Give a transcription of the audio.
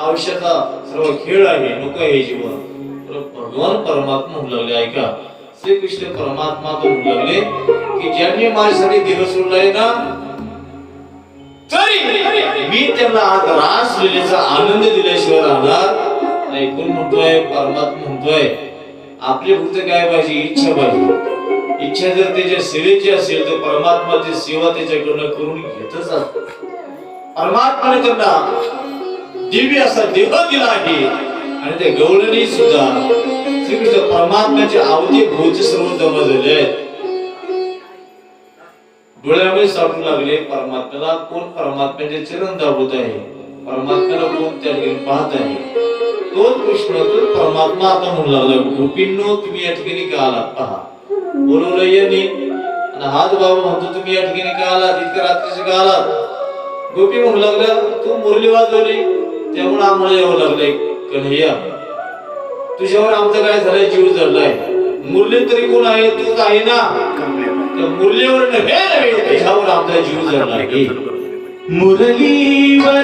आयुष्याचा सर्व खेळ आहे नको हे जीवन. तर भगवान परमात्मा म्हणू लागले ऐका. श्रीकृष्ण परमात्मा तो म्हणू लागले की ज्यांनी माझ्यासाठी देह सोडलाय ना तरी मी त्यांना आज रास लिलेचा आनंद दिल्याशिवाय राहणार ऐकून म्हणतोय? परमात्मा म्हणतोय. आपली फक्त काय पाहिजे? इच्छा पाहिजे. इच्छा जर त्याच्या सेवेची असेल तर परमात्माची सेवा त्याच्याकडनं करून घेतच असतो. परमात्माने त्यांना दिव्य असा देह दिला आहे. आणि त्या गवळणी सुद्धा श्रीकृष्ण परमात्म्याचे आवती भोवती सर्व जमा झाले आहेत. डोळ्यामध्ये साठू लागले. परमात्म्याला कोण परमात्म्याचे चरण दाबत आहे? परमात्म्याला कोण त्या ठिकाणी पाहत आहे? तोच कृष्ण तो परमात्मा आता म्हणू लागला. गोपींनो तुम्ही या ठिकाणी का आलात? पहा. बोलवलं यांनी. आणि हाच बाबा म्हणतो तुम्ही या ठिकाणी का आलात? इतक्या रात्रीचे का आलात? गोपी म्हणू लागल्या तू मुरली वाजवली. त्यामुळे आम्हाला यावं लागलंय कन्हैया तुझ्यावर आमचा काय झालाय? जीव जडलाय. मुरली तरी कोण आहे? तूच आहे ना? त्या मुरलीवर नव्हे नव्हे तुझ्यावर आमचा जीव जडलाय मुरलीवर